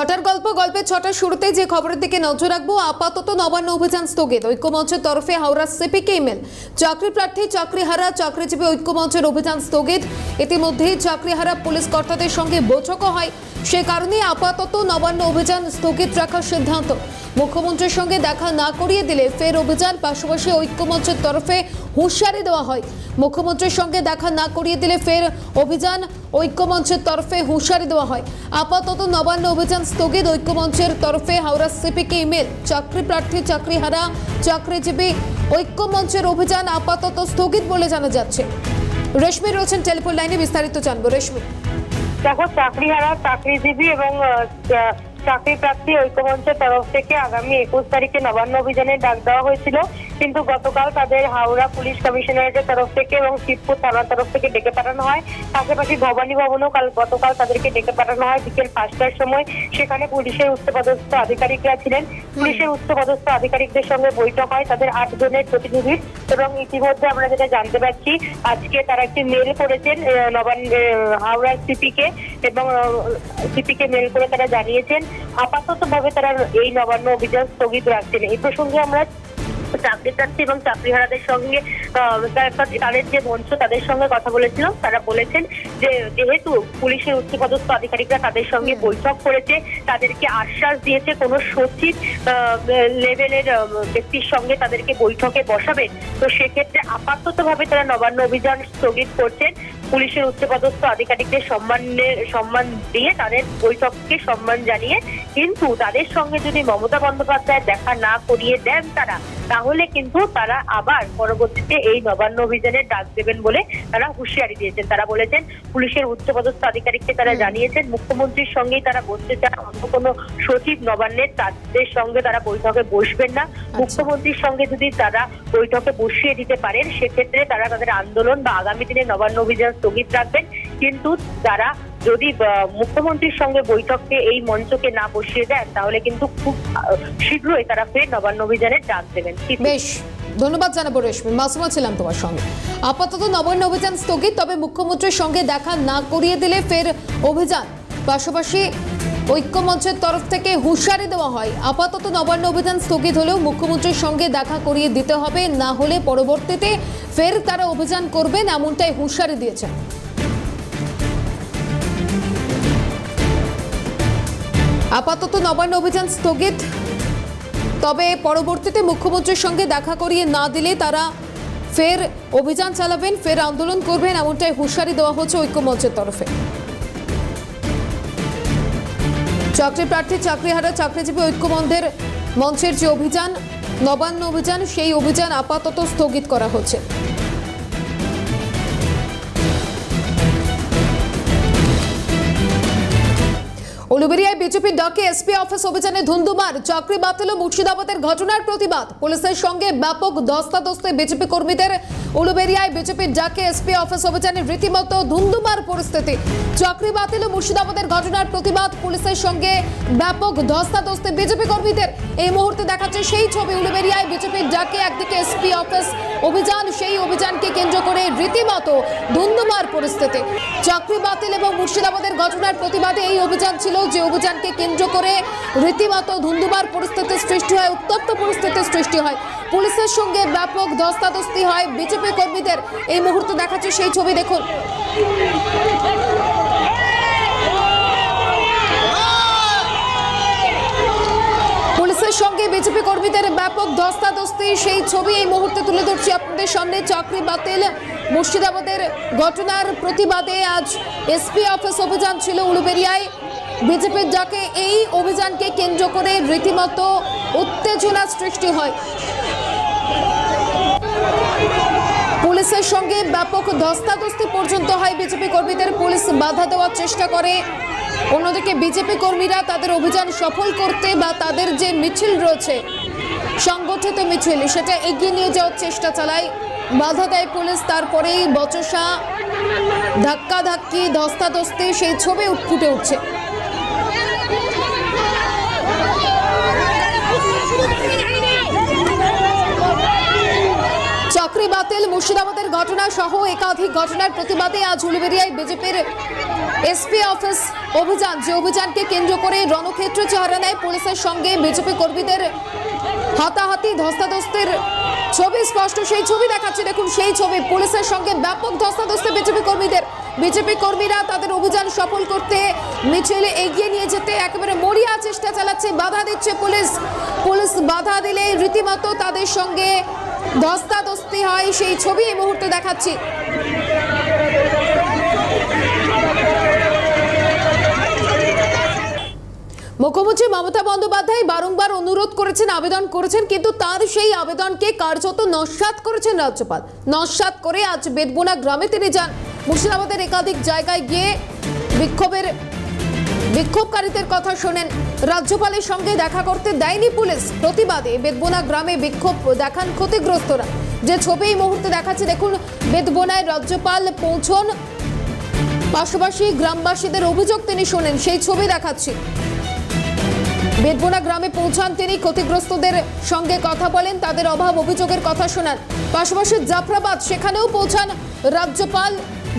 ছটার গল্প, গল্পের ছটার শুরুতে যে খবরের দিকে নজর রাখব, আপাতত নবান্ন অভিযান স্থগিত। ঐক্যমঞ্চের তরফে হাওড়া সিপিকে ইমেল। চাকরি প্রার্থী চাকরি চাকরিহারা, চাকরিজীবী ঐক্যমঞ্চের অভিযান স্থগিত। ইতিমধ্যে চাকরিহারা পুলিশ কর্তাদের সঙ্গে বৈঠকও হয়। সে কারণে আপাতত নবান্ন অভিযান স্থগিত রাখার সিদ্ধান্ত। মুখ্যমন্ত্রীর সঙ্গে দেখা না করিয়ে দিলে ফের অভিযান, পাশাপাশি ঐক্যমঞ্চের তরফে হুঁশিয়ারি দেওয়া হয়। মুখ্যমন্ত্রীর সঙ্গে দেখা না করিয়ে দিলে ফের অভিযান, ঐক্যমঞ্চের তরফে হুঁশিয়ারি দেওয়া হয়। আপাতত নবান্ন অভিযান স্থগিত, ঐক্যমঞ্চের তরফে হাওড়া সিপিকে ইমেল, চাকরি প্রার্থী, চাকরিহারা, চাকরিজীবী, ঐক্যমঞ্চের অভিযান আপাতত স্থগিত বলে জানা যাচ্ছে। রেশমি রয়েছেন টেলিফোন লাইনে, বিস্তারিত জানব রেশমি। দেখো চাকরি হারা চাকরিজীবী এবং চাকরি প্রার্থী ঐক্যমঞ্চের তরফ থেকে আগামী একুশ তারিখে নবান্ন অভিযানের ডাক দেওয়া হয়েছিল। কিন্তু গতকাল তাদের হাওড়া পুলিশ কমিশনারেটের তরফ থেকে এবং শিবপুর থানার তরফ থেকে ডেকে পাঠানো হয়। পাশাপাশি ভবানী ভবনও কাল গতকাল তাদেরকে ডেকে পাঠানো হয় বিকেল পাঁচটার সময়। সেখানে পুলিশের উচ্চপদস্থ আধিকারিকরা ছিলেন। পুলিশের উচ্চপদস্থ আধিকারিকদের সঙ্গে বৈঠক হয় তাদের আট জনের প্রতিনিধির এবং ইতিমধ্যে আমরা যেটা জানতে পারছি আজকে তারা একটি মেল করেছেন আহ, নবান্ন হাওড়ার সিপিকে এবং সিপিকে মেল করে তারা জানিয়েছেন। আপাতত ভাবে তারা এই নবান্ন অভিযান স্থগিত রাখছেন। এই প্রসঙ্গে আমরা চাকরি প্রার্থী এবং চাকরিহারাদের সঙ্গে তাদের যে মঞ্চ তাদের সঙ্গে কথা বলেছিলাম। তারা বলেছেন যে যেহেতু পুলিশের উচ্চপদস্থ আধিকারিকরা তাদের সঙ্গে বৈঠক করেছে তাদেরকে আশ্বাস দিয়েছে কোনো সচিব আহ, লেভেলের ব্যক্তির সঙ্গে তাদেরকে বৈঠকে বসাবেন তো সেক্ষেত্রে আপাতত ভাবে তারা নবান্ন অভিযান স্থগিত করছেন। পুলিশের উচ্চপদস্থ আধিকারিকদের সম্মানের সম্মান দিয়ে তাদের বৈঠককে সম্মান জানিয়ে কিন্তু তাদের সঙ্গে যদি মমতা বন্দ্যোপাধ্যায় দেখা না করিয়ে দেন তারা তাহলে কিন্তু তারা আবার পরবর্তীতে এই নবান্ন অভিযানের ডাক দেবেন বলে তারা হুঁশিয়ারি দিয়েছেন। তারা বলেছেন পুলিশের উচ্চপদস্থ আধিকারিককে তারা জানিয়েছেন মুখ্যমন্ত্রীর সঙ্গেই তারা বসতে চান অন্য কোনো সচিব নবান্নের তাদের সঙ্গে তারা বৈঠকে বসবেন না। মুখ্যমন্ত্রীর সঙ্গে যদি তারা বৈঠকে বসিয়ে দিতে পারেন সেক্ষেত্রে তারা তাদের আন্দোলন বা আগামী দিনে নবান্ন অভিযান স্থগিত রাখবেন। কিন্তু তারা যদি মুখ্যমন্ত্রীর সঙ্গে বৈঠককে এই মঞ্চকে না বসিয়ে দেন, তাহলে কিন্তু খুব শীঘ্রই তারা ফের নবান্ন অভিযানে ডাক দেবেন। ধন্যবাদ জানাব রেশমি। মাসুমা ছিলাম তোমার সঙ্গে। আপাতত নবান্ন অভিযান স্থগিত, তবে মুখ্যমন্ত্রীর সঙ্গে দেখা না করিয়ে দিলে ফের অভিযান। পাশাপাশি ঐক্যমঞ্চের তরফ থেকে হুঁশিয়ারি দেওয়া হয়। আপাতত নবান্ন অভিযান স্থগিত হলেও মুখ্যমন্ত্রীর সঙ্গে দেখা করিয়ে দিতে হবে, না হলে পরবর্তীতে ফের তারা অভিযান করবেন এমনটাই হুঁশিয়ারি দিয়েছেন। আপাতত নবান্ন অভিযান স্থগিত, তবে পরবর্তীতে মুখ্যমন্ত্রীর সঙ্গে দেখা করিয়ে না দিলে তারা ফের অভিযান চালাবেন, ফের আন্দোলন করবেন এমনটাই হুঁশিয়ারি দেওয়া হচ্ছে ঐক্যমঞ্চের তরফে। চাকরি প্রার্থী, চাকরিহারা, চাকরিজীবী ঐক্যবন্ধের মঞ্চের যে অভিযান, নবান্ন অভিযান, সেই অভিযান আপাতত স্থগিত করা হচ্ছে। উলুবেরিয়ায় বিজেপির ডাকে এসপি অফিস অভিযানে ধুন্ধুমার, চাকরি বাতিল ও মুর্শিদাবাদের ঘটনার প্রতিবাদ। পুলিশের সঙ্গে ব্যাপক ধস্তাধস্তে বিজেপি কর্মীদের। উলুবেরিয়ায় বিজেপির ডাকে এসপি অফিস অভিযানে রীতিমতো ধুন্ধুমার পরিস্থিতি। চাকরি বাতিল মুর্শিদাবাদের ঘটনার প্রতিবাদ পুলিশের সঙ্গে ব্যাপক ধস্তাধস্তে বিজেপি কর্মীদের। এই মুহূর্তে দেখাচ্ছে সেই ছবি উলুবেরিয়ায় বিজেপির ডাকে একদিকে এসপি অফিস অভিযান, সেই অভিযানকে কেন্দ্র করে রীতিমতো ধুন্ধুমার পরিস্থিতি। চাকরি বাতিল এবং মুর্শিদাবাদের ঘটনার প্রতিবাদে এই অভিযান ছিল যে অভিযানকে কেন্দ্র করে রীতিমতো ধুন্ধুমার পরিস্থিতি সৃষ্টি হয়, উত্তপ্ত পরিস্থিতির সৃষ্টি হয়। পুলিশের সঙ্গে ব্যাপক ধস্তাধস্তি হয়। বিজেপি কর্মীদের এই মুহূর্তে দেখাচ্ছে সেই ছবি, দেখুন। পুলিশের সঙ্গে বিজেপি কর্মীদের ব্যাপক ধস্তাধস্তি, সেই ছবি এই মুহূর্তে তুলে ধরছি আপনাদের সামনে। চাকরি বাতিল, মুর্শিদাবাদের ঘটনার প্রতিবাদে আজ এসপি অফিস অভিযান ছিল উলুবেরিয়ায়। বিজেপির ডাকে এই অভিযানকে কেন্দ্র করে রীতিমতো উত্তেজনা সৃষ্টি হয়। পুলিশের সঙ্গে ব্যাপক ধস্তাধস্তি পর্যন্ত হয়। বিজেপি কর্মীদের পুলিশ বাধা দেওয়ার চেষ্টা করে। অন্যদিকে বিজেপি কর্মীরা তাদের অভিযান সফল করতে বা তাদের যে মিছিল রয়েছে, সংগঠিত মিছিল, সেটা এগিয়ে নিয়ে যাওয়ার চেষ্টা চালায়। বাধা দেয় পুলিশ, তারপরেই বচসা ধাক্কা ধাক্কি ধস্তাধস্তি, সেই ছবি ফুটে উঠছে। চাকরি বাতিল, মুর্শিদাবাদের ঘটনা সহ একাধিক ঘটনার প্রতিবাদে আজ উলুবেরিয়ায় বিজেপির এসপি অফিস অভিযান। যে অভিযানকে কেন্দ্র করে রণক্ষেত্র চেহারা নেয় পুলিশের সঙ্গে বিজেপি কর্মীদের হাতাহাতি, ধস্তাধস্তের ছবি স্পষ্ট। সেই ছবি দেখাচ্ছে, দেখুন, সেই ছবি। পুলিশের সঙ্গে ব্যাপক ধস্তাধস্তি বিজেপি কর্মীদের। বিজেপি কর্মীরা তাদের অভিযান সফল করতে মিছিল এগিয়ে নিয়ে যেতে একেবারে মরিয়া চেষ্টা চালাচ্ছে, বাধা দিচ্ছে পুলিশ। পুলিশ বাধা দিলে রীতিমতো তাদের সঙ্গে ধস্তাধস্তি হয়, সেই ছবি এই মুহূর্তে দেখাচ্ছি। মুখ্যমন্ত্রী মমতা বন্দ্যোপাধ্যায় বারংবার অনুরোধ করেছেন, আবেদন করেছেন, কিন্তু তার সেই আবেদনকে কার্যত নস্যাৎ করেছেন রাজ্যপাল। নস্যাৎ করে আজ বেদবোনা গ্রামে তিনি যান। মুর্শিদাবাদের একাধিক জায়গায় গিয়ে বিক্ষোভের বিক্ষোভকারীদের কথা শোনেন। রাজ্যপালের সঙ্গে দেখা করতে দেয়নি পুলিশ। প্রতিবাদে বেদবোনা গ্রামে বিক্ষোভ দেখান ক্ষতিগ্রস্তরা। যে ছবি এই মুহূর্তে দেখাচ্ছে, দেখুন, বেদবোনায় রাজ্যপাল পৌঁছন। পাশাপাশি গ্রামবাসীদের অভিযোগ তিনি শোনেন, সেই ছবি দেখাচ্ছি। বেদবোনা গ্রামে পৌঁছান তিনি, ক্ষতিগ্রস্তদের সঙ্গে কথা বলেন, তাদের অভাব অভিযোগের কথা শোনান। পাশাপাশি জাফরাবাদ, সেখানেও পৌঁছান রাজ্যপাল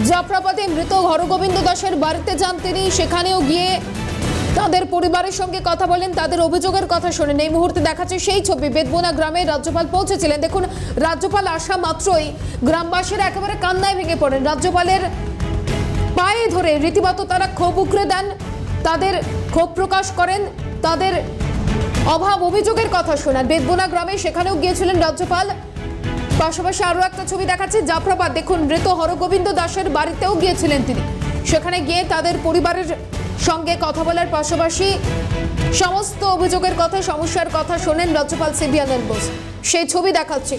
জাফরাবাদে মৃত হরগোবিন্দ দাসের বাড়িতে যান তিনি। সেখানেও গিয়ে তাদের পরিবারের সঙ্গে কথা বলেন, তাদের অভিযোগের কথা শোনেন। এই মুহূর্তে দেখাচ্ছে সেই ছবি, বেদবোনা গ্রামে রাজ্যপাল পৌঁছেছিলেন। দেখুন, রাজ্যপাল আসা মাত্রই গ্রামবাসীরা একেবারে কান্নায় ভেঙে পড়েন। রাজ্যপালের পায়ে ধরে রীতিমতো তারা ক্ষোভ উগরে দেন, তাদের ক্ষোভ প্রকাশ করেন, তাদের অভাব অভিযোগের কথা শোনান। বেদবোনা গ্রামে সেখানেও গিয়েছিলেন রাজ্যপাল। পাশাপাশি আরও একটা ছবি দেখাচ্ছে জাফরাবাদ। দেখুন, মৃত হরগোবিন্দ দাসের বাড়িতেও গিয়েছিলেন তিনি। সেখানে গিয়ে তাদের পরিবারের সঙ্গে কথা বলার পাশাপাশি সমস্ত অভিযোগের কথা, সমস্যার কথা শোনেন রাজ্যপাল সিবিআনন্দ বোস। সেই ছবি দেখাচ্ছি।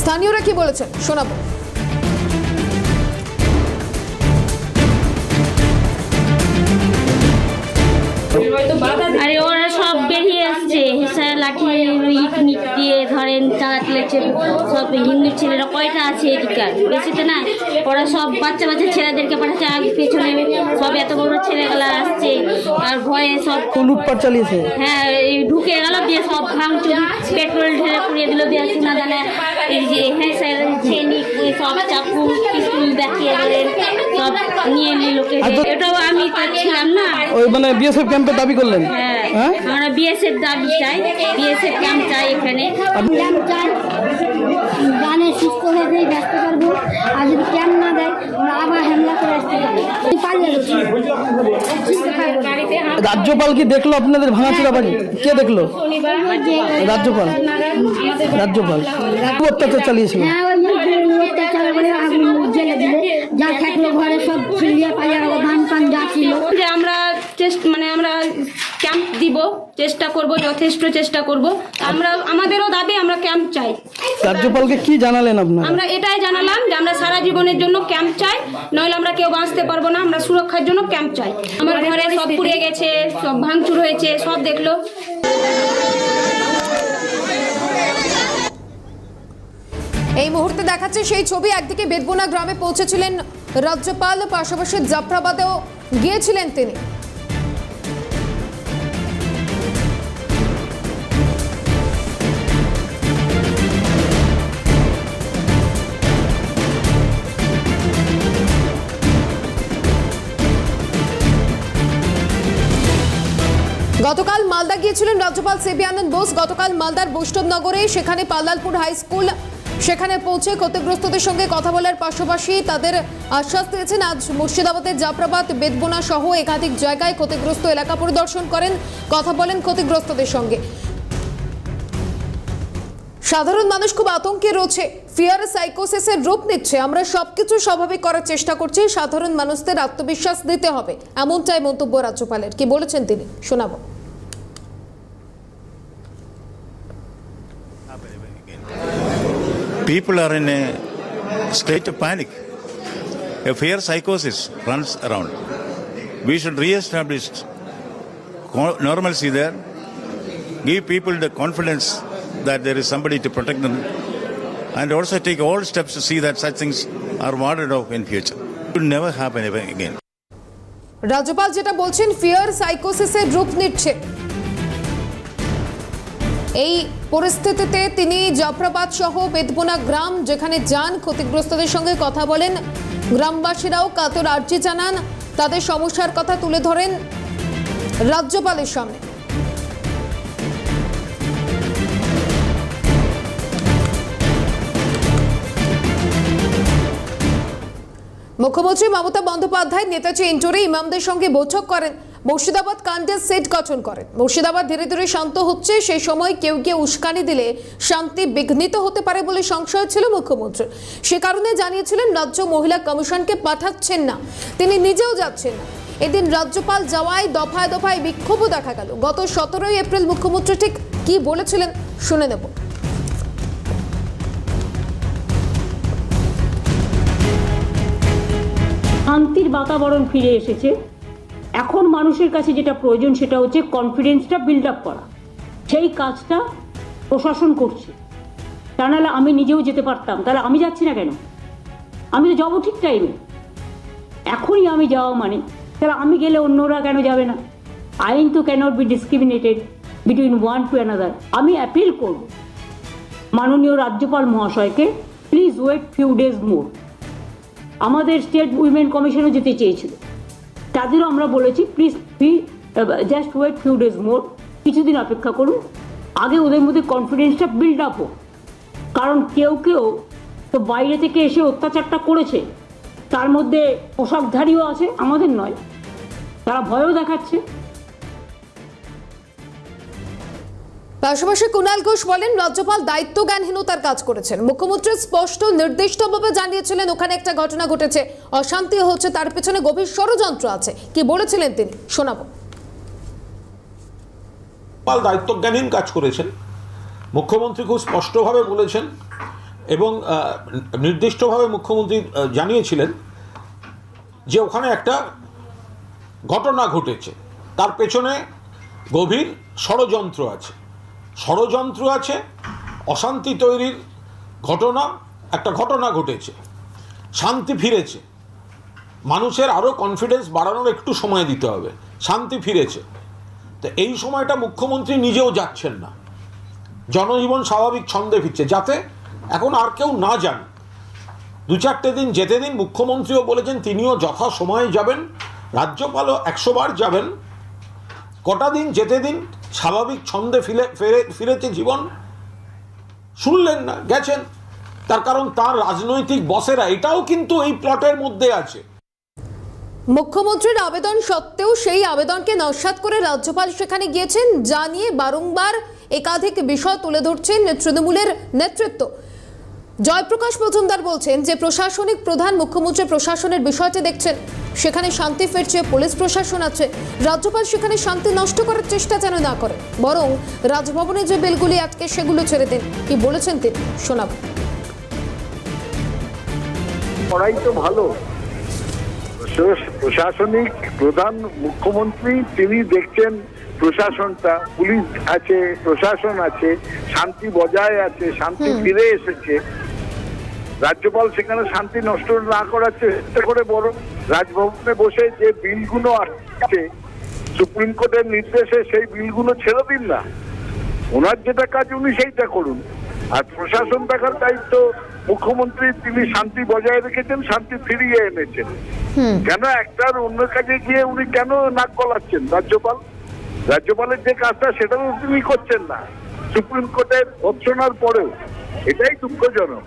স্থানীয়রা কি বলেছেন? শোনাবো। দিয়ে ধরেন চালাতে সব হিন্দু ছেলেরা কয়টা আছে এদিকার বেশি তো না ওরা সব বাচ্চা বাচ্চা ছেলেদেরকে পাঠাচ্ছে। আগে পেছনে সব এত বড় ছেলেগুলা আসছে। আর ভয়ে সব লুটপাট চালিয়েছে? হ্যাঁ এই ঢুকে গেল দিয়ে সব ভাঙচুর পেট্রোল ঢেলে পুড়িয়ে দিল দিয়ে না জানে হ্যাঁ স্যার ছেনি সব চাকু পিস্তুল দেখিয়ে সব নিয়ে নিল এটাও আমি তো ছিলাম না। ওই মানে বিএসএফ ক্যাম্পে দাবি করলেন? হ্যাঁ হ্যাঁ? আমরা বিএসএফ দাবি চাই বিএসএফ ক্যাম্প চাই এখানে। ক্যাম্প চাই গানে সুস্থ হয়ে যেয়ে ব্যস্ত পারব আর যদি ক্যাম্প না দেয় আমরা আবার হামলা করে আসতে পারব রাজ্যপাল কি দেখল আপনাদের ভাঙাচোরা বাড়ি কে দেখল? রাজ্যপাল। রাজ্যপাল। অত্যাচার চালিয়েছিল। হ্যাঁ আমরা চেষ্টা মানে আমরা ক্যাম্প দিব চেষ্টা করব যথেষ্ট চেষ্টা করব। আমরা আমাদেরও দাবি আমরা ক্যাম্প চাই। রাজ্যপালকে কি জানালেন আপনারা? আমরা এটাই জানালাম যে আমরা সারা জীবনের জন্য ক্যাম্প চাই নইলে আমরা কেউ বাঁচতে পারব না আমরা সুরক্ষার জন্য ক্যাম্প চাই। আমার ঘরে সব পুড়ে গেছে সব ভাঙচুর হয়েছে সব দেখল। এই মুহূর্তে দেখাচ্ছে সেই ছবি। একদিকে বেদবোনা গ্রামে পৌঁছেছিলেন রাজ্যপাল, পাশাপাশি জাফরাবাদেও গিয়েছিলেন তিনি। গতকাল মালদা গিয়েছিলেন রাজ্যপাল আনন্দ বোস। গতকাল মালদার বৈষ্ণবনগরে, সেখানে পাল্লালপুর হাই স্কুল সেখানে পৌঁছে ক্ষতিগ্রস্তদের সঙ্গে কথা বলার পাশাপাশি তাদের আশ্বাস দিয়েছেন। আজ মুর্শিদাবাদের জাফরাবাদ বেদবোনা সহ একাধিক জায়গায় ক্ষতিগ্রস্ত এলাকা পরিদর্শন করেন। কথা বলেন ক্ষতিগ্রস্তদের সঙ্গে। সাধারণ মানুষ খুব আতঙ্কে রয়েছে। ফিয়ার সাইকোসিসের রূপ নিচ্ছে। আমরা সবকিছু স্বাভাবিক করার চেষ্টা করছি। সাধারণ মানুষদের আত্মবিশ্বাস দিতে হবে। এমনটাই মন্তব্য রাজ্যপালের। কি বলেছেন তিনি? শোনাবো। people are in a state of panic. A fear psychosis runs around. We should re-establish co- normalcy there, give people the confidence that there is somebody to protect them, and also take all steps to see that such things are warded off in future. It will never happen ever again. রাজ্যপাল যেটা বলছেন fear সাইকোসিসের রূপ নিচ্ছে এই পরিস্থিতিতে তিনি জাফরাবাদ সহ বেদবোনা গ্রাম, যেখানে যান ক্ষতিগ্রস্তদের সঙ্গে কথা বলেন। গ্রামবাসীরাও কাতর আর্জি জানান, তাদের সমস্যার কথা তুলে ধরেন রাজ্যপালের সামনে। মুখ্যমন্ত্রী মমতা বন্দ্যোপাধ্যায়, নেতাজি ইন্টোরে ইমামদের সঙ্গে বৈঠক করেন। মুর্শিদাবাদ কাণ্ডের সেট গঠন করেন। মুর্শিদাবাদ ধীরে ধীরে শান্ত হচ্ছে। সেই সময় কেউ কেউ উস্কানি দিলে শান্তি বিঘ্নিত হতে পারে বলে সংশয় ছিল মুখ্যমন্ত্রী। সে কারণে জানিয়েছিলেন, রাজ্য মহিলা কমিশনকে পাঠাচ্ছেন না। তিনি নিজেও যাচ্ছেন না। এদিন রাজ্যপাল যাওয়ায় দফায় দফায় বিক্ষোভও দেখা গেল। গত সতেরোই এপ্রিল মুখ্যমন্ত্রী ঠিক কি বলেছিলেন শুনে নেব। শান্তির বাতাবরণ ফিরে এসেছে। এখন মানুষের কাছে যেটা প্রয়োজন সেটা হচ্ছে কনফিডেন্সটা বিল্ড আপ করা। সেই কাজটা প্রশাসন করছে, তা নাহলে আমি নিজেও যেতে পারতাম। তাহলে আমি যাচ্ছি না কেন? আমি তো যাব ঠিক টাইমে এখনই আমি যাওয়া মানে তাহলে আমি গেলে অন্যরা কেন যাবে না? আইন তো cannot be discriminated between one to another আমি অ্যাপিল করব মাননীয় রাজ্যপাল মহাশয়কে please wait few days more আমাদের স্টেট উইমেন কমিশনও যেতে চেয়েছিল। তাদেরও আমরা বলেছি please fee just wait few days more কিছুদিন অপেক্ষা করুন। আগে ওদের মধ্যে কনফিডেন্সটা বিল্ড আপ হোক। কারণ কেউ কেউ তো বাইরে থেকে এসে অত্যাচারটা করেছে, তার মধ্যে পোশাকধারীও আছে, আমাদের নয়। তারা ভয়ও দেখাচ্ছে। পাশাপাশি কুণাল ঘোষ বলেন, রাজ্যপাল দায়িত্ব জ্ঞানহীনতার কাজ করেছেন। মুখ্যমন্ত্রী স্পষ্ট নির্দিষ্টভাবে জানিয়েছিলেন, ওখানে একটা ঘটনা ঘটেছে, অশান্তি হচ্ছে, তার পেছনে গভীর ষড়যন্ত্র আছে। কি বলেছিলেন তিনি? শোনাবো। পাল দায়িত্বজ্ঞানহীন কাজ করেছেন, মুখ্যমন্ত্রী খুব স্পষ্টভাবে বলেছেন, এবং নির্দিষ্টভাবে মুখ্যমন্ত্রী জানিয়েছিলেন যে ওখানে একটা ঘটনা ঘটেছে। তার পেছনে গভীর ষড়যন্ত্র আছে। ষড়যন্ত্র আছে, অশান্তি তৈরির ঘটনা, একটা ঘটনা ঘটেছে, শান্তি ফিরেছে। মানুষের আরও কনফিডেন্স বাড়ানোর একটু সময় দিতে হবে, শান্তি ফিরেছে। তো এই সময়টা মুখ্যমন্ত্রী নিজেও যাচ্ছেন না। জনজীবন স্বাভাবিক ছন্দে ফিরছে, যাতে এখন আর কেউ না যান দু চারটে দিন যেতে দিন মুখ্যমন্ত্রীও বলেছেন, তিনিও যথা সময়ে যাবেন, রাজ্যপালও একশোবার যাবেন। কটা দিন যেতে দিন স্বাভাবিক ছন্দে ফিরে ফেরে, ফিরেছে জীবন। শুনলেন না, গেছেন। তার কারণ তার রাজনৈতিক বসেরা, এটাও কিন্তু এই প্লটের মধ্যে আছে। মুখ্যমন্ত্রীর আবেদন সত্ত্বেও সেই আবেদনকে নস্বাত করে রাজ্যপাল সেখানে গিয়েছেন যা নিয়ে বারংবার একাধিক বিষয় তুলে ধরছেন তৃণমূলের নেতৃত্ব। জয়প্রকাশ মজুমদার বলছেন যে প্রশাসনিক প্রধান মুখ্যমন্ত্রী প্রশাসনের বিষয়টি দেখছেন। সেখানে শান্তি ফিরছে পুলিশ প্রশাসন আছে রাজ্যপাল সেখানে শান্তি নষ্ট করার চেষ্টা যেন না করে বরং রাজভবনে যে বিলগুলি আজকে সেগুলো ছেড়ে দিন কি বলেছেন তিনি? শোনাব। তো ভালো। প্রশাসনিক প্রধান মুখ্যমন্ত্রী তিনি দেখছেন প্রশাসনটা পুলিশ আছে প্রশাসন আছে শান্তি বজায় আছে শান্তি ফিরে এসেছে। রাজ্যপাল সেখানে শান্তি নষ্ট না করার চেষ্টা করে বরং রাজভবনে বসে যে বিলগুলো আসছে সুপ্রিম কোর্টের নির্দেশে সেই বিলগুলো ছেড়ে দিন না। ওনার যেটা কাজ উনি সেইটা করুন। আর প্রশাসন দেখার দায়িত্ব মুখ্যমন্ত্রী তিনি শান্তি বজায় রেখেছেন শান্তি ফিরিয়ে এনেছেন। কেন একটার অন্য কাজে গিয়ে উনি কেন নাক গলাচ্ছেন? রাজ্যপাল? রাজ্যপালের যে কাজটা সেটাও তিনি করছেন না। সুপ্রিম কোর্টের ভৎসনার পরেও এটাই দুঃখজনক।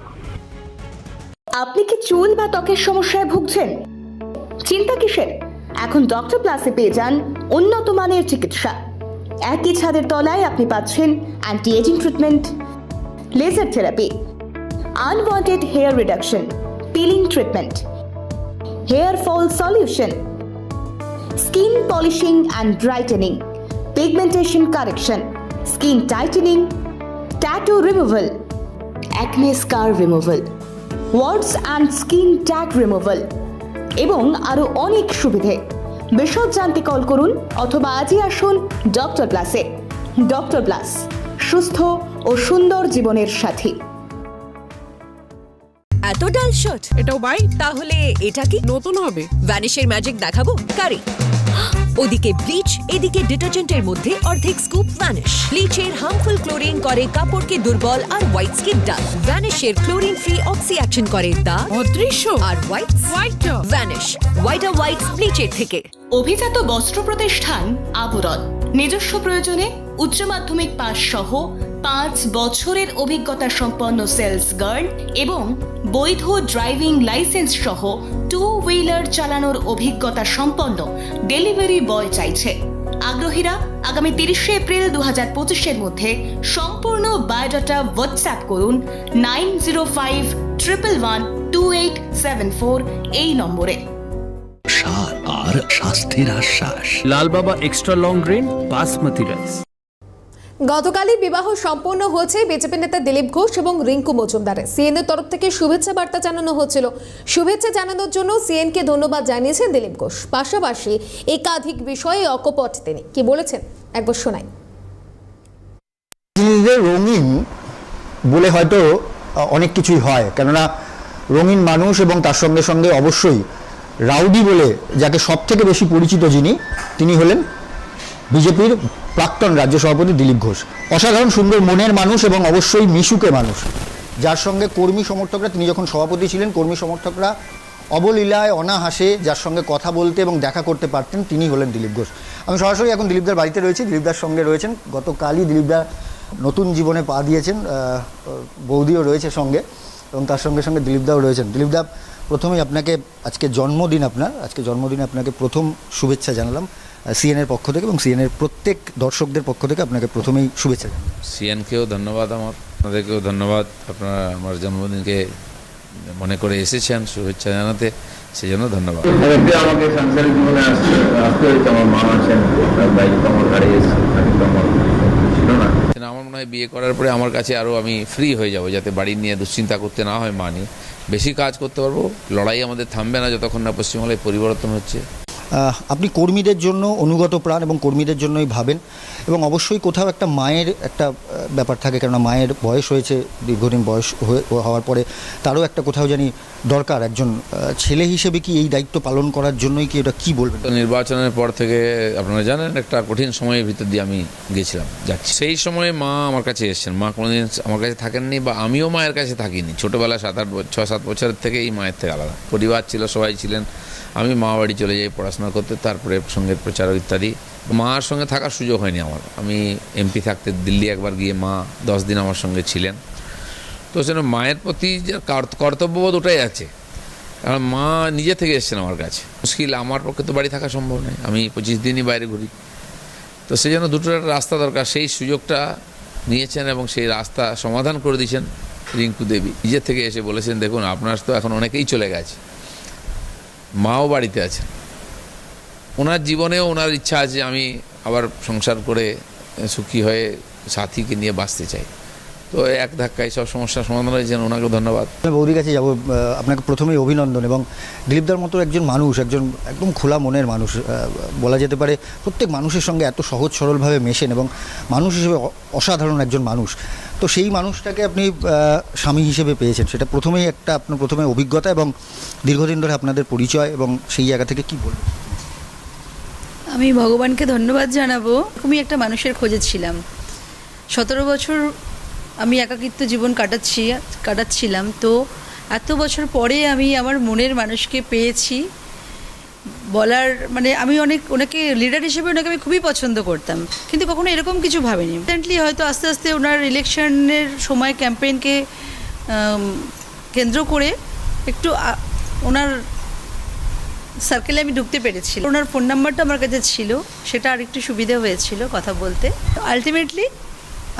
আপনি কি চুল বা ত্বকের সমস্যায় ভুগছেন? চিন্তা কিসের? এখন ডক্টর প্লাসে পেয়ে যান উন্নত মানের চিকিৎসা। একই ছাদের তলায় আপনি পাচ্ছেন anti ageing treatment laser therapy unwanted hair reduction peeling treatment hair fall solution skin polishing and brightening pigmentation correction skin tightening tattoo removal acne scar removal warts and skin tag removal এবং আরও অনেক সুবিধে। বিশদ জানতে call করুন অথবা আজই আসুন ডক্টর প্লাসে ডক্টর প্লাস সুস্থ ও সুন্দর জীবনের সাথী। এত ডাল শট। এটাও বাই? তাহলে এটা কি? নতুন হবে। ভ্যানিশের ম্যাজিক দেখাবো? কারি ওদিকে ব্লিচ এদিকে ডিটারজেন্টের মধ্যে অর্ধেক স্কুপ ভ্যানিশ ব্লিচের হার্মফুল ক্লোরিন করে কাপড়কে দুর্বল আর হোয়াইট স্কিন ডাল ভ্যানিশের ক্লোরিন ফ্রি অক্সি অ্যাকশন করে দা অদৃশ্য। আর হোয়াইট হোয়াইট ভ্যানিশ হোয়াইট আর হোয়াইট ব্লিচের থেকে। অভিজাত বস্ত্র প্রতিষ্ঠান আবরণ। নিজস্ব প্রয়োজনে উচ্চ মাধ্যমিক পাশ সহ পাঁচ বছরের অভিজ্ঞতা সম্পন্ন সেলস গার্ল এবং বৈধ ড্রাইভিং লাইসেন্স সহ টু হুইলার চালানোর অভিজ্ঞতা সম্পন্ন ডেলিভারি বয় চাইছে। আগ্রহীরা আগামী তিরিশে এপ্রিল দু হাজার পঁচিশের মধ্যে সম্পূর্ণ বায়োডাটা হোয়াটসঅ্যাপ করুন nine zero five triple one two eight seven four এই নম্বরে। আর স্বাস্থ্যের আশ্বাস। Lal Baba extra long grain basmati rice. গতকালই বিবাহ সম্পন্ন হয়েছে বিজেপি নেতা দিলীপ ঘোষ এবং রিঙ্কু মজুমদারের সিএনের তরফ থেকে শুভেচ্ছা বার্তা জানানো হচ্ছিল। শুভেচ্ছা জানানোর জন্য সিএনকে ধন্যবাদ জানিয়েছেন দিলীপ ঘোষ। পাশাপাশি একাধিক বিষয়ে অকপট তিনি। কি বলেছেন? একবার শোনাই। রঙিন বলে হয়তো অনেক কিছুই হয়। কেননা রঙিন মানুষ এবং তার সঙ্গে সঙ্গে অবশ্যই রাউডি বলে যাকে সব থেকে বেশি পরিচিত যিনি, তিনি হলেন বিজেপির প্রাক্তন রাজ্য সভাপতি দিলীপ ঘোষ। অসাধারণ, সুন্দর মনের মানুষ এবং অবশ্যই মিশুকে মানুষ। যার সঙ্গে কর্মী সমর্থকরা, তিনি যখন সভাপতি ছিলেন, কর্মী সমর্থকরা অবলীলায়, অনাহাসে যার সঙ্গে কথা বলতে এবং দেখা করতে পারতেন, তিনি হলেন দিলীপ ঘোষ। আমি সরাসরি এখন দিলীপদার বাড়িতে রয়েছি। দিলীপদার সঙ্গে রয়েছেন। গতকালই দিলীপদা নতুন জীবনে পা দিয়েছেন বৌদিও রয়েছে সঙ্গে এবং তার সঙ্গে সঙ্গে দিলীপদাও রয়েছেন। দিলীপদা, প্রথমেই আপনাকে আজকে জন্মদিন আপনার, আজকে জন্মদিনে আপনাকে প্রথম শুভেচ্ছা জানালাম। সিএনের পক্ষ থেকে এবং সিএনের প্রত্যেক দর্শকদের পক্ষ থেকে আপনাকে প্রথমেই শুভেচ্ছা সিএনকেও ধন্যবাদ আমার। আপনাদেরকেও ধন্যবাদ। আপনারা আমার জন্মদিনকে মনে করে এসেছেন শুভেচ্ছা জানাতে। সেই জন্য ধন্যবাদ আমাকে সংসারিক জীবনে আসতে হয়েছে আমার মা আছেন আমার আমার ছিল না। আমার মনে হয় বিয়ে করার পরে আমার কাছে আরও আমি ফ্রি হয়ে যাব যাতে বাড়ি নিয়ে দুশ্চিন্তা করতে না হয় মা নিয়ে। বেশি কাজ করতে পারব লড়াই আমাদের থামবে না যতক্ষণ না পশ্চিমবাংলায় পরিবর্তন হচ্ছে। আপনি কর্মীদের জন্য অনুগত প্রাণ এবং কর্মীদের জন্যই ভাবেন এবং অবশ্যই কোথাও একটা মায়ের একটা ব্যাপার থাকে কেননা মায়ের বয়স হয়েছে, দীর্ঘদিন বয়স হওয়ার পরে তারও একটা কোথাও জানি দরকার? একজন ছেলে হিসেবে কি এই দায়িত্ব পালন করার জন্যই কি এটা কি বলবেন? নির্বাচনের পর থেকে আপনারা জানেন, একটা কঠিন সময়ের ভিতর দিয়ে আমি গেছিলাম, যাচ্ছি। সেই সময় মা আমার কাছে এসেছেন। মা কোনোদিন আমার কাছে থাকেননি বা আমিও মায়ের কাছে থাকিনি। ছোটোবেলা সাত আট ছ সাত বছরের থেকে এই মায়ের থেকে আলাদা। পরিবার ছিল, সবাই ছিলেন। আমি মা বাড়ি চলে যাই পড়াশোনা করতে, তারপরে সঙ্গের প্রচারক ইত্যাদি। মার সঙ্গে থাকার সুযোগ হয়নি আমার। আমি এমপি থাকতে দিল্লি একবার গিয়ে মা দশ দিন আমার সঙ্গে ছিলেন। তো সেজন্য মায়ের প্রতি কর্তব্যবোধ ওটাই আছে। কারণ মা নিজে থেকে এসছেন আমার কাছে। মুশকিল, আমার পক্ষে তো বাড়ি থাকা সম্ভব নয়। আমি পঁচিশ দিনই বাইরে ঘুরি। তো সেই জন্য দুটোর একটা রাস্তা দরকার। সেই সুযোগটা নিয়েছেন এবং সেই রাস্তা সমাধান করে দিয়েছেন রিঙ্কু দেবী। নিজের থেকে এসে বলেছেন, দেখুন, আপনার তো এখন অনেকেই চলে গেছে। মাও বাড়িতে আছে ওনার জীবনেও ওনার ইচ্ছা আছে আমি আবার সংসার করে সুখী হয়ে সাথীকে নিয়ে বাঁচতে চাই। তো এক ধাক্কায় সব সমস্যার সমাধান হয়েছেন ওনাকে ধন্যবাদ। আমি বৌদির কাছে যাব আপনাকে প্রথমেই অভিনন্দন এবং দিলীপদার মতো একজন মানুষ একজন একদম খোলা মনের মানুষ বলা যেতে পারে প্রত্যেক মানুষের সঙ্গে এত সহজ সরলভাবে মেশেন এবং মানুষ হিসেবে অসাধারণ একজন মানুষ। তো সেই মানুষটাকে আপনি স্বামী হিসেবে পেয়েছেন সেটা প্রথমেই একটা আপনার প্রথমে অভিজ্ঞতা এবং দীর্ঘদিন ধরে আপনাদের পরিচয় এবং সেই জায়গা থেকে কি বলবেন? আমি ভগবানকে ধন্যবাদ জানাব। আমি একটা মানুষের খোঁজে ছিলাম। সতেরো বছর আমি একাকিত্ব জীবন কাটাচ্ছি, কাটাচ্ছিলাম। তো এত বছর পরে আমি আমার মনের মানুষকে পেয়েছি। বলার মানে আমি অনেক, ওনাকে লিডার হিসেবে ওনাকে আমি খুবই পছন্দ করতাম। কিন্তু কখনো এরকম কিছু ভাবিনি। রিসেন্টলি হয়তো আস্তে আস্তে ওনার ইলেকশনের সময় ক্যাম্পেইনকে কেন্দ্র করে একটু ওনার সার্কেলে আমি ঢুকতে পেরেছি। ওনার ফোন নাম্বারটা আমার কাছে ছিল। সেটা আরেকটু সুবিধা হয়েছিল কথা বলতে। আলটিমেটলি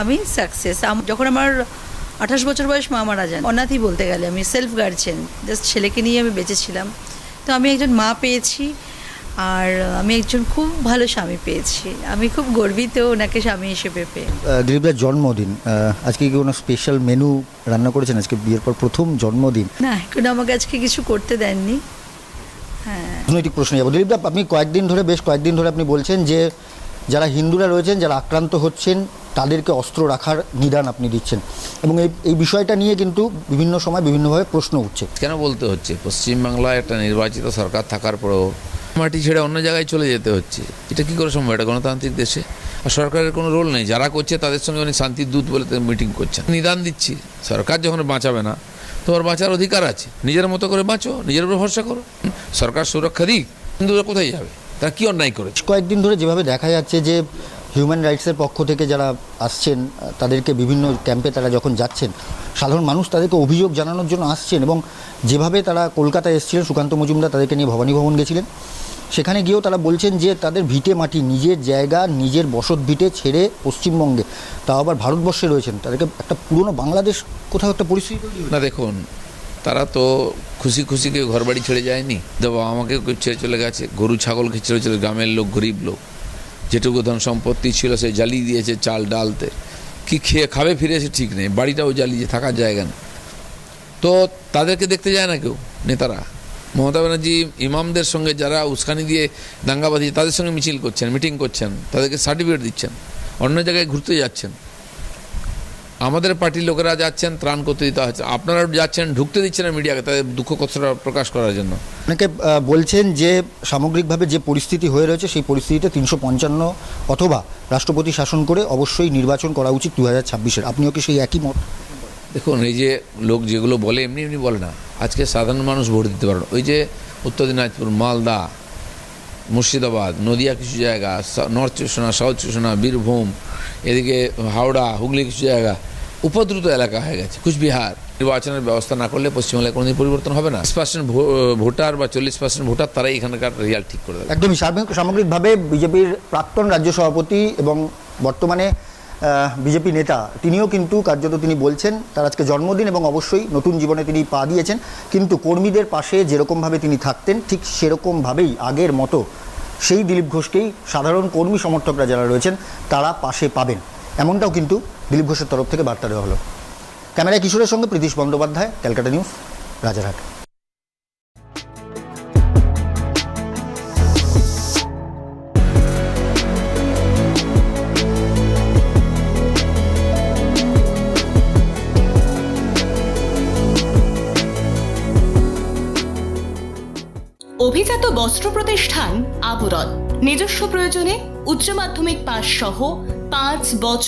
আমি সাকসেস যখন আমার আঠাশ বছর বয়স মা মারা যান। অনাথই বলতে গেলে আমি সেলফ গার্জেন জাস্ট ছেলেকে নিয়ে আমি বেঁচেছিলাম। তো আমি একজন মা পেয়েছি আর আমি একজন খুব ভালো স্বামী পেয়েছি। আমি খুব গর্বিত ওনাকে স্বামী হিসেবে পেয়ে। দিলীপদার জন্মদিন আজকে কি কোনো স্পেশাল মেনু রান্না করেছেন? আজকে বিয়ের পর প্রথম জন্মদিন। না এখন আমাকে আজকে কিছু করতে দেননি। হ্যাঁ। রাজনৈতিক প্রশ্ন যাব দিলীপ দা, আপনি কয়েকদিন ধরে বেশ কয়েকদিন ধরে আপনি বলছেন যে যারা হিন্দুরা রয়েছেন যারা আক্রান্ত হচ্ছেন তাদেরকে অস্ত্র রাখার নিদান আপনি দিচ্ছেন। এবং এই এই বিষয়টা নিয়ে কিন্তু বিভিন্ন সময় বিভিন্নভাবে প্রশ্ন উঠছে। কেন বলতে হচ্ছে? পশ্চিমবাংলায় একটা নির্বাচিত সরকার থাকার পরেও মাটি ছেড়ে অন্য জায়গায় চলে যেতে হচ্ছে। এটা কি করে সম্ভব? এটা গণতান্ত্রিক দেশে। আর সরকারের কোনো রোল নেই। যারা করছে তাদের সঙ্গে উনি শান্তির দূত বলে মিটিং করছেন। নিদান দিচ্ছি। সরকার যখন বাঁচাবে না তোমার বাঁচার অধিকার আছে। নিজের মতো করে বাঁচো নিজের উপর ভরসা করো। সরকার সুরক্ষা দিক। হিন্দুরা কোথায় যাবে? তারা কি অন্যায় করে কয়েকদিন ধরে যেভাবে দেখা যাচ্ছে যে হিউম্যান রাইটসের পক্ষ থেকে যারা আসছেন, তাদেরকে বিভিন্ন ক্যাম্পে তারা যখন যাচ্ছেন, সাধারণ মানুষ তাদেরকে অভিযোগ জানানোর জন্য আসছেন এবং যেভাবে তারা কলকাতায় এসেছিলেন, সুকান্ত মজুমদার তাদেরকে নিয়ে ভবানী ভবন গেছিলেন। সেখানে গিয়েও তারা বলছেন যে তাদের ভিটে মাটি, নিজের জায়গা, নিজের বসত ভিটে ছেড়ে পশ্চিমবঙ্গে, তাও আবার ভারতবর্ষে রয়েছেন। তাদেরকে একটা পুরনো বাংলাদেশ কোথাও একটা পরিস্থিতি না, দেখুন, তারা তো খুশি খুশি কেউ ঘর বাড়ি ছেড়ে যায়নি। দেবো আমাকে ছেড়ে চলে গেছে। গরু, ছাগলকে ছেড়ে চলে গ্রামের লোক, গরিব লোক। যেটুকু ধন সম্পত্তি ছিল সে জ্বালিয়ে দিয়েছে চাল ডালতে কি খেয়ে খাবে ফিরেছে ঠিক নেই, বাড়িটাও জ্বালিয়ে থাকার জায়গা নেই। তো তাদেরকে দেখতে যায় না কেউ, নেতারা। মমতা ব্যানার্জি ইমামদের সঙ্গে যারা উস্কানি দিয়ে দাঙ্গা তাদের সঙ্গে মিছিল করছেন, মিটিং করছেন, তাদেরকে সার্টিফিকেট দিচ্ছেন, অন্য জায়গায় ঘুরতে যাচ্ছেন। আমাদের পার্টির লোকেরা যাচ্ছেন ত্রাণ করতে দিতে হচ্ছে আপনারা যাচ্ছেন ঢুকতে দিচ্ছেন না মিডিয়াকে তাদের দুঃখ কষ্টটা প্রকাশ করার জন্য। অনেকে বলছেন যে সামগ্রিকভাবে যে পরিস্থিতি হয়ে রয়েছে সেই পরিস্থিতিতে তিনশো পঞ্চান্ন অথবা রাষ্ট্রপতি শাসন করে অবশ্যই নির্বাচন করা উচিত দু হাজার ছাব্বিশের। আপনিও কি সেই একই মত? দেখুন এই যে লোক যেগুলো বলে এমনি এমনি বলে না। আজকে সাধারণ মানুষ ভোট দিতে পারে ওই যে উত্তর দিনাজপুর মালদা মুর্শিদাবাদ নদিয়া কিছু জায়গা নর্থ চুষণা সাউথ চুষণা বীরভূম এদিকে হাওড়া হুগলি কিছু জায়গা উপদ্রুত এলাকা হয়ে গেছে। কুচবিহার, নির্বাচনের ব্যবস্থা না করলে পশ্চিমবাংলায় কোনোদিন পরিবর্তন হবে না। পার্সেন্ট ভোটার বা চল্লিশ পার্সেন্ট ভোটার তারাই এখানকার রেজাল্ট ঠিক করে দেবে। একদমই। সামগ্রিকভাবে বিজেপির প্রাক্তন রাজ্য সভাপতি এবং বর্তমানে বিজেপি নেতা, তিনিও কিন্তু কার্যত তিনি বলছেন, তার আজকে জন্মদিন এবং অবশ্যই নতুন জীবনে তিনি পা দিয়েছেন। কিন্তু কর্মীদের পাশে যেরকমভাবে তিনি থাকতেন, ঠিক সেরকমভাবেই আগের মতো সেই দিলীপ ঘোষকেই সাধারণ কর্মী সমর্থকরা যারা রয়েছেন, তারা পাশে পাবেন। এমনটাও কিন্তু দিলীপ ঘোষের তরফ থেকে বার্তা দেওয়া হলো। ক্যামেরায় কিশোরের সঙ্গে প্রীতিশ বন্দ্যোপাধ্যায়, ক্যালকাটা নিউজ, রাজারহাট। অভিজাত বস্ত্র প্রতিষ্ঠান আবরণ। নিজস্ব প্রয়োজনে উচ্চ মাধ্যমিক পাশ সহ পাঁচ বছর